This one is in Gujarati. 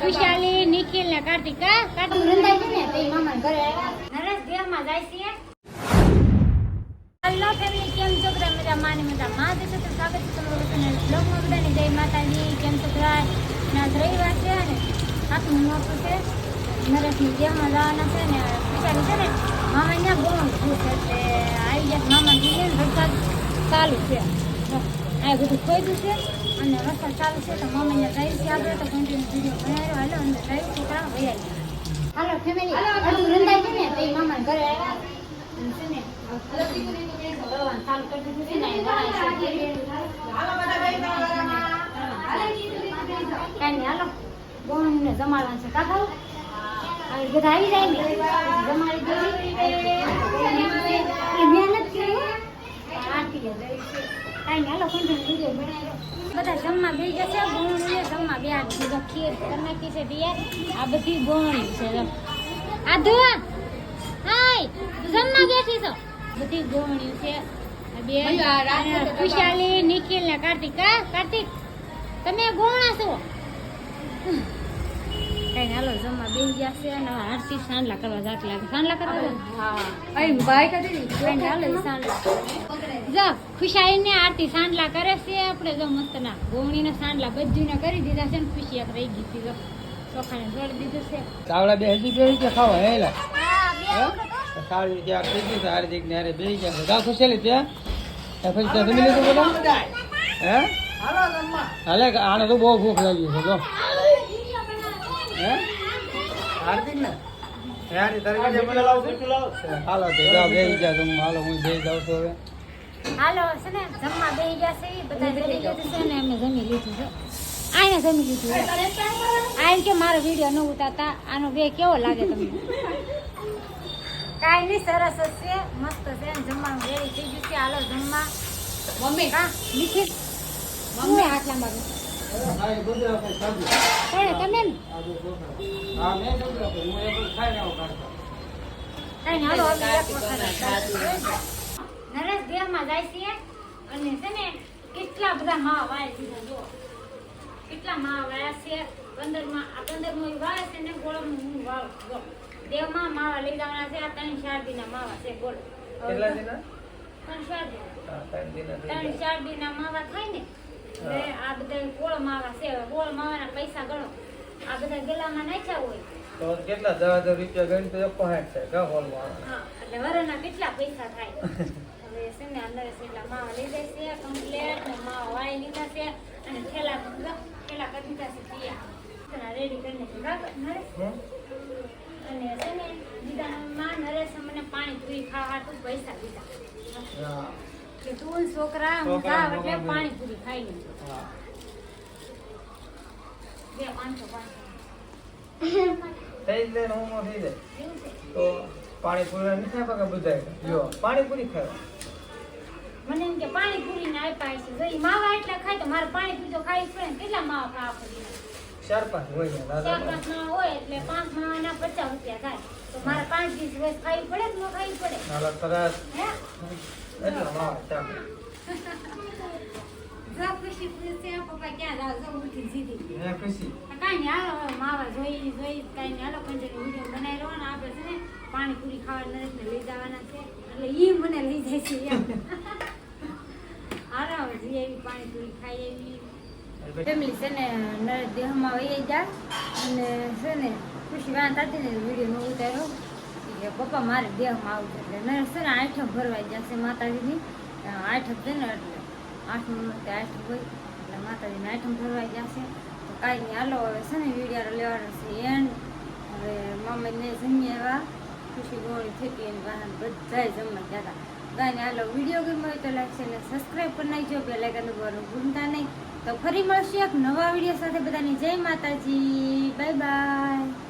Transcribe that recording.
ખુશાલી નિખિલ ને કાર્તિકા કાર્તિક રંધાઈ છે ને તે મામા ઘરે આવ્યા. નરેશ દેહમાં જાય છે. હેલો ફેમિલી કેમ છો? બધા મજા માની મજા માં છે. તો સ્વાગત છે તમારું ચેનલ બ્લોગમાં બધાની જય માતાજી. કેમ છો બધા? ના રવિવાર છે ને આખું મોટું છે. નરેશની દેહમાં જવાના છે ને ખુશાલી છે ને મામા અહીંયા બહુ ખુશ છે એટલે આવી ગયા મામા જોઈએ ને વરસાદ ચાલુ છે. આ બધું ખોઈતું છે. અને વરસાદ ચાલુ છે તો મામા અહીંયા જાય છે આપણે તો કન્ટિન્યુ વીડિયો બનાવ્યો. હાલો અને જાય છોકરા વૈયા હાલો ફેમિલી અડધું રંધાઈ છે ને. કાંઈ નહીં, હાલો. બહુને જમાડવાનું છે. કાકા જાય ને? જમાડી એ મહેનત કરી હો. આરતી એ દઈ છે. કાંઈ નહીં, હાલો continue video બનાવી લો. બધા જમવા બે જશે ગોળણીને જમવા બે આ જો ખીર કરી નાખી છે તૈયાર આ બધી ગોળણી છે. આ ધોવા. હાય જમવા બેઠી છો? બધી ગોળણી છે. બે ખુશાલી નિખિલ ને કાર્તિક. કા કાર્તિક તમે ગોળા છો? કઈ હાલો જમવા બેસી ગયા છે અને આરતી સાંડલા કરવા જાત લાગે સાંડલા કરવા જાત? કઈ હાલો સાંડલા. જો ખુશાઈને આરતી સાંડલા કરે છે આપણે જો મસ્ત ના ગોમણીના સાંડલા બધીને કરી દીધા છે ને ખુશી એક રહી ગઈ હતી જો. ચોખાને જોડી દીધું છે. ચાવડા બે હજી બે કે ખાવા હેલા? તો. સારી ત્યાં થઈ ગયું છે હાર્દિક ને બે ગયા ગા ખુશેલી ત્યાં. ત્યાં પછી ત્યાં જમી લીધું બધા. હે? હાલે આને તો બહુ ભૂખ લાગી છે જો. હે? હાર્દિક ને? હાલો તો જાઓ બે ગયા હાલો હું બે જાઉં છું હવે. હાલો છે ને જમવા બેસી ગયા છે બધા જમી લીધું. છે ને અમે જમી લીધું છે. આને જમી લીધું આને કે મારો વીડિયો ન ઉતારતા આનો બે કેવો લાગે તમને? કાંઈ નહીં સરસ જ છે મસ્ત છે ને જમવાનું રેડી થઈ ગયું છે. હાલો જમવા. મમ્મી હા નિખિલ મમ્મી. આટલા મારું? તમે ને? હાલો હવે એક વખત નરેશ દેહમાં જાય છે અને છે ને કેટલા બધા માવા વાય દીધા જો કેટલા માવા વાયા છે. પંદરમાં આ પંદરમો વાય છે ને ગોળમાં હું વાવ જો. દેવમાં માવા લઈ જવાના છે. આ ત્રણ ચાર દીના માવા છે. બોલ. કેટલા દિના? ત્રણ ચાર ત્રણ દિના ત્રણ ચાર દીના માવા થાય ને આ બધા ગોળ માવા છે. ગોળ માવાના પૈસા ગણો. આ બધા ગેલામાં નાખ્યા હોય. તો કેટલા? દસ હજાર રૂપિયા ગણી તો એક પાંઠ છે કા હોલમાં? હા એટલે વરના કેટલા પૈસા થાય? હવે છે ને અંદર એટલા માવા લઈ છે કમ્પ્લેટ ને માવા વાળી લીધા છે અને થેલા થેલા કરી દીધા છે તૈયાર રેડી કરીને બરાબર અને છે ને માં નરેશ મને પાણી પૂરી ખાવા હાટુ પૈસા દીધા કે તું છોકરા હું એટલે પાણી પૂરી ખાઈ લીધું બે પાંચસો પાંચસો. થઈ જ હું થઈ જાય. તો પાણીપુરી નથી આપે કે બધાય? જો પાણીપુરી ખાવા મને એમ કે પાણીપુરી ને આપ્યા છે જો માવા એટલા ખાય તો મારે પાણી પૂરી તો ખાવી પડે ને. કેટલા માવા ખાવા પડે? ચાર પાંચ હોય ચાર પાંચ માવા હોય એટલે પાંચ માવાના પચાસ રૂપિયા થાય. તો મારે પાંચ વીસ વર્ષ ખાવી પડે કે ન પડે? નાલા તરાસ એટલા માવા ચાર જો ખુશી પૂછે પપ્પા ક્યાં ઉઠી હે ખુશી? કાંઈ ને પાણીપુરી ખાવા નથી લઈ જવાના છે. એટલે એ મને લઈ છે એમ. હાલો, હવે પાણીપુરી, ખાઈ આવી. ફેમિલી દેહમાં વહી ગયા અને છે ને ખુશી વાંત હતી ને, વીડિયો નો પપ્પા મારે દેહમાં આવું છે. એટલે છે ને આઠમ ભરવાઈ જશે માતાજીની. આઠમ છે ને, એટલે આઠમ તે આઠ હોય. એટલે માતાજીને આઠમ જશે તો કાંઈ નહીં હાલો હવે છે ને વીડિયો લેવાનો છે એન્ડ હવે મમ્મીને જમીએ એવા ખુશી ગોળી થતી એની વાહન બધા જમવા ગયા હતા કાંઈ હાલો વીડિયો ગમ્યો હોય તો લાઈક છે ને સબસ્ક્રાઈબ કરી નાખજો બે લાઈક દબાવવાનું ભૂલતા નહીં તો ફરી મળશું એક નવા વીડિયો સાથે બધાની જય માતાજી બાય બાય